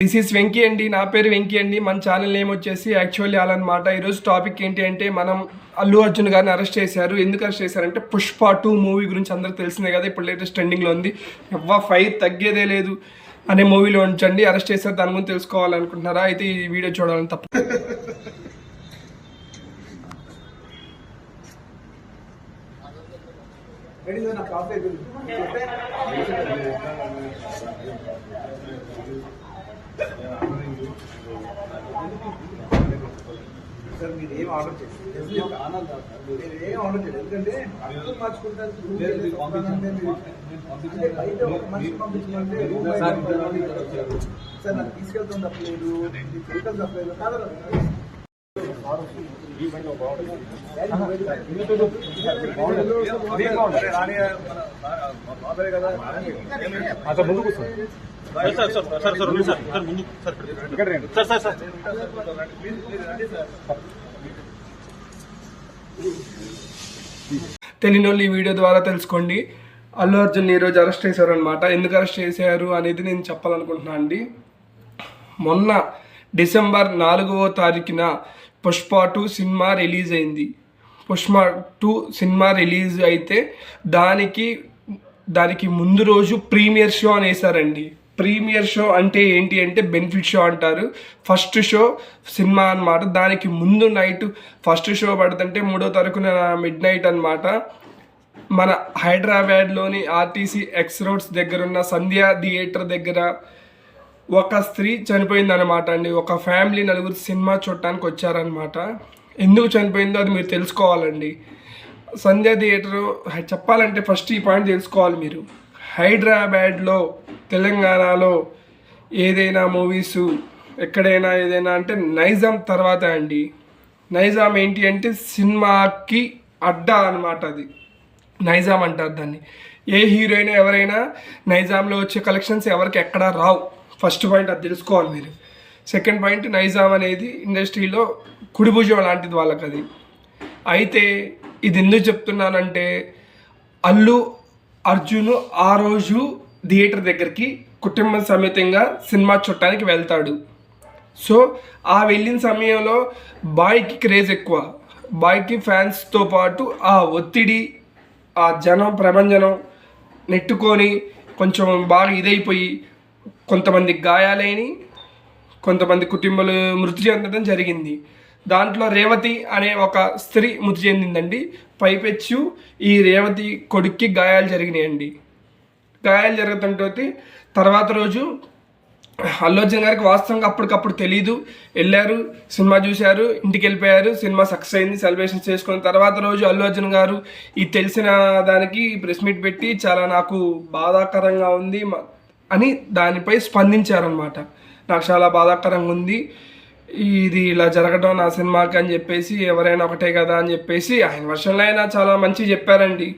This is Venky అండి నా పేరు వెంకీ అండి మన ఛానల్ నేమ్ వచ్చేసి యాక్చువల్లీ అలా ఈరోజు టాపిక్ ఏంటి అంటే మనం అల్లు అర్జున్ గారిని అరెస్ట్ చేశారు. ఎందుకు అరెస్ట్ చేశారంటే పుష్ప టూ మూవీ గురించి అందరికి తెలిసిందే కదా ఇప్పుడు లేటెస్ట్ ట్రెండింగ్లో ఉంది. ఎవ్వ ఫైర్ తగ్గేదే లేదు అనే మూవీలో ఉంచండి అరెస్ట్ చేశారు దాని ముందు తెలుసుకోవాలనుకుంటున్నారా? అయితే ఈ వీడియో చూడాలని తప్ప సార్ మీరు ఏం ఆర్డర్ చేయండి మీరు ఏం ఆర్డర్ చేయండి ఎందుకంటే అర్థం మార్చుకుంటారు లేదు, మీరు పంపించండి. అంటే బయట ఒక మనిషి పంపించమంటే రూమ్ బయట పది మంది ఇక్కడ వచ్చారు. సార్ నాకు తీసుకెళ్తాం తప్పలేదు చేయటం తప్పలేదు కాదు అసలు ముందు కూర్చో సార్ సార్ సార్ సార్ ఉంది సార్. సార్ ముందు సార్ ఇక్కడ రండి. Sir sir sir. తెలియని వాళ్ళు ఈ వీడియో ద్వారా తెలుసుకోండి. అల్లు అర్జున్ ఈరోజు అరెస్ట్ చేశారు అనమాట ఎందుకు అరెస్ట్ చేశారు అనేది నేను చెప్పాలనుకుంటున్నాను అండి. మొన్న డిసెంబర్ నాలుగవ తారీఖున పుష్ప టూ సినిమా రిలీజ్ అయింది. పుష్ప టూ సినిమా రిలీజ్ అయితే దానికి దానికి ముందు రోజు ప్రీమియర్ షో అని వేశారండి ప్రీమియర్ షో అంటే ఏంటి అంటే బెనిఫిట్ షో అంటారు. ఫస్ట్ షో సినిమా అన్నమాట. దానికి ముందు నైట్ ఫస్ట్ షో పడుతుంటే మూడో తరకున మిడ్ నైట్ అనమాట మన హైదరాబాద్లోని ఆర్టీసీ ఎక్స్ రోడ్స్ దగ్గర ఉన్న థియేటర్ దగ్గర ఒక స్త్రీ చనిపోయింది అనమాట అండి. ఒక ఫ్యామిలీ నలుగురు సినిమా చూడటానికి వచ్చారనమాట ఎందుకు చనిపోయిందో అది మీరు తెలుసుకోవాలండి. సంధ్యా థియేటర్ చెప్పాలంటే ఫస్ట్ ఈ పాయింట్ తెలుసుకోవాలి మీరు. హైదరాబాద్లో తెలంగాణలో ఏదైనా మూవీస్ ఎక్కడైనా ఏదైనా అంటే నైజాం తర్వాత అండి. నైజాం ఏంటి అంటే సినిమాకి అడ్డా అనమాట అది. నైజాం అంటారు దాన్ని. ఏ హీరోయిన్ ఎవరైనా నైజాంలో వచ్చే కలెక్షన్స్ ఎవరికి ఎక్కడా రావు. ఫస్ట్ పాయింట్ అది తెలుసుకోవాలి మీరు. సెకండ్ పాయింట్ నైజాం అనేది ఇండస్ట్రీలో కుడిభుజం లాంటిది వాళ్ళకి అది అయితే ఇది ఎందుకు చెప్తున్నానంటే అల్లు అర్జున్ ఆ రోజు థియేటర్ దగ్గరికి కుటుంబ సమేతంగా సినిమా చూడటానికి వెళ్తాడు. సో ఆ వెళ్ళిన సమయంలో బాయ్కి క్రేజ్ ఎక్కువ. బాయ్కి ఫ్యాన్స్తో పాటు ఆ ఒత్తిడి ఆ జనం ప్రభంజనం నెట్టుకొని కొంచెం బాగా ఇదైపోయి కొంతమంది గాయాలైన కొంతమంది కుటుంబాలు మృతి చెందడం జరిగింది. దాంట్లో రేవతి అనే ఒక స్త్రీ మృతి చెందిందండి. పైపెచ్చు ఈ రేవతి కొడుక్కి గాయాలు జరిగినాయండి. గాయాలు జరుగుతుంటుంది తర్వాత రోజు అల్లు అర్జున్ గారికి వాస్తవంగా అప్పటికప్పుడు తెలీదు. వెళ్ళారు సినిమా చూశారు ఇంటికి వెళ్ళిపోయారు సినిమా సక్సెస్ అయింది సెలబ్రేషన్ చేసుకున్న తర్వాత రోజు అల్లు అర్జున్ గారు ఈ తెలిసిన దానికి ప్రెస్ మీట్ పెట్టి చాలా నాకు బాధాకరంగా ఉంది మ- అని దానిపై స్పందించారనమాట నాకు చాలా బాధాకరంగా ఉంది. ఇది ఇలా జరగడం నా సినిమాకి అని చెప్పేసి ఎవరైనా ఒకటే కదా అని చెప్పేసి ఆయన వర్షంలో అయినా చాలా మంచి చెప్పారండి.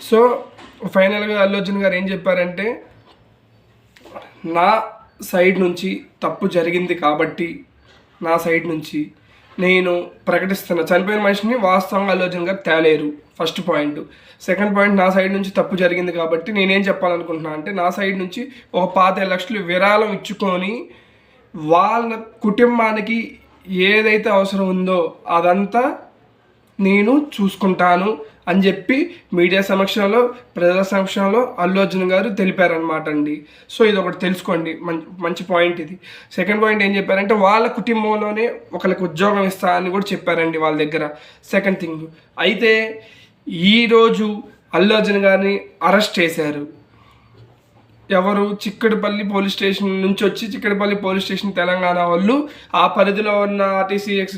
సో ఫైనల్గా అల్లు అర్జున్ గారు ఏం చెప్పారంటే నా సైడ్ నుంచి తప్పు జరిగింది కాబట్టి నా సైడ్ నుంచి నేను ప్రకటిస్తున్న చనిపోయిన మనిషిని వాస్తవంగా అల్లు అర్జున్ గారు తేలేరు ఫస్ట్ పాయింట్. సెకండ్ పాయింట్ నా సైడ్ నుంచి తప్పు జరిగింది కాబట్టి నేనేం చెప్పాలనుకుంటున్నా అంటే నా సైడ్ నుంచి ఒక పాతిక లక్షలు విరాళం ఇచ్చుకొని వాళ్ళ కుటుంబానికి ఏదైతే అవసరం ఉందో అదంతా నేను చూసుకుంటాను అని చెప్పి మీడియా సమక్షంలో ప్రజల సమక్షంలో అల్లు అర్జున్ గారు తెలిపారనమాట అండి. సో ఇది ఒకటి తెలుసుకోండి. మంచి మంచి పాయింట్ ఇది. సెకండ్ పాయింట్ ఏం చెప్పారంటే వాళ్ళ కుటుంబంలోనే ఒకరికి ఉద్యోగం ఇస్తా అని కూడా చెప్పారండి వాళ్ళ దగ్గర. Second thing. అయితే ఈరోజు అల్లు అర్జున్ గారిని అరెస్ట్ చేశారు. ఎవరు చిక్కడపల్లి పోలీస్ స్టేషన్ నుంచి వచ్చి చిక్కడపల్లి పోలీస్ స్టేషన్ తెలంగాణ వాళ్ళు ఆ పరిధిలో ఉన్న ఆర్టీసీ ఎక్స్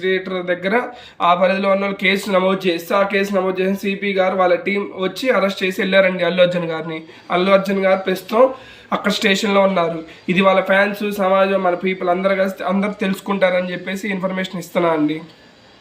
దగ్గర ఆ పరిధిలో ఉన్న కేసు నమోదు చేస్తే ఆ కేసు నమోదు చేసిన సిపి గారు వాళ్ళ టీం వచ్చి అరెస్ట్ చేసి వెళ్ళారండి అల్లు అర్జున్ గారిని. అల్లు అర్జున్ గారు ప్రస్తుతం అక్కడ స్టేషన్లో ఉన్నారు. ఇది వాళ్ళ ఫ్యాన్స్ సమాజం మన పీపుల్ అందరు కలిసి అందరు తెలుసుకుంటారని చెప్పేసి ఇన్ఫర్మేషన్ ఇస్తున్నా అండి.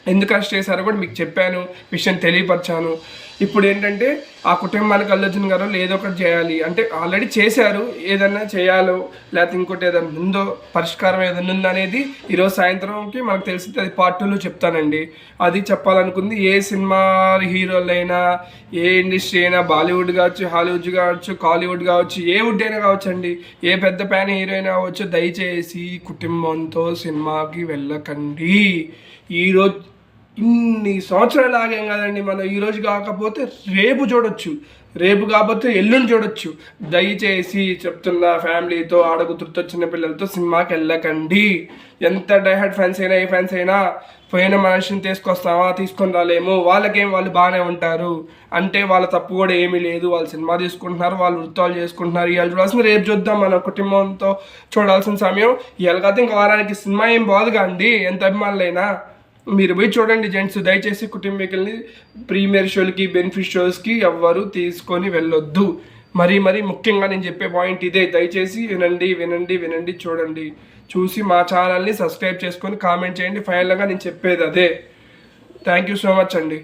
ఎందుకు అరెస్ట్ చేశారో కూడా మీకు చెప్పాను విషయం తెలియపరిచాను. ఇప్పుడు ఏంటంటే ఆ కుటుంబానికి అల్లర్జున్ గారు ఏదో ఒకటి చేయాలి. అంటే ఆల్రెడీ చేశారు. ఏదన్నా చేయాలో లేకపోతే ఇంకోటి ఏదైనా ఉందో పరిష్కారం ఏదైనా ఉందనేది ఈరోజు సాయంత్రంకి మనకు తెలిసింది. అది పార్ట్ టూలో చెప్తానండి. అది చెప్పాలనుకుంది ఏ సినిమా హీరోలైనా ఏ ఇండస్ట్రీ అయినా బాలీవుడ్ కావచ్చు హాలీవుడ్ కావచ్చు కాలీవుడ్ కావచ్చు ఏ వుడ్ అయినా కావచ్చు అండి ఏ పెద్ద ప్యాన్ హీరోయిన్ కావచ్చు దయచేసి కుటుంబంతో సినిమాకి వెళ్ళకండి. ఈరోజు ఇన్ని సంవత్సరాలు ఆగాం కదండి మనం ఈరోజు కాకపోతే రేపు చూడొచ్చు. రేపు కాకపోతే ఎల్లుండి చూడొచ్చు. దయచేసి చెప్తున్న ఫ్యామిలీతో ఆడగుతురుతో చిన్న పిల్లలతో సినిమాకి వెళ్ళకండి. ఎంత డైహర్డ్ ఫ్యాన్స్ అయినా ఏ ఫ్యాన్స్ అయినా పోయిన మనిషిని తీసుకొస్తామా తీసుకొని రాలేము వాళ్ళకేం వాళ్ళు బాగానే ఉంటారు. అంటే వాళ్ళ తప్పు కూడా ఏమీ లేదు. వాళ్ళు సినిమా తీసుకుంటున్నారు వాళ్ళు వృత్తాలు చేసుకుంటున్నారు. ఇవాళ చూడాల్సిన రేపు చూద్దాం మన కుటుంబంతో చూడాల్సిన సమయం. ఇవాళ కాదు ఇంకా వారానికి సినిమా ఏం బాదుగా అండి ఎంత అభిమానులైనా. మీరు పోయి చూడండి జెంట్స్ దయచేసి కుటుంబీకుల్ని ప్రీమియర్ షోలకి బెనిఫిట్ షోస్కి ఎవ్వరు తీసుకొని వెళ్ళొద్దు. మరీ మరీ ముఖ్యంగా నేను చెప్పే పాయింట్ ఇదే. దయచేసి వినండి వినండి వినండి చూడండి. చూసి మా ఛానల్ని సబ్స్క్రైబ్ చేసుకొని కామెంట్ చేయండి. ఫైనల్గా నేను చెప్పేది అదే. థ్యాంక్ యూ సో మచ్ అండి.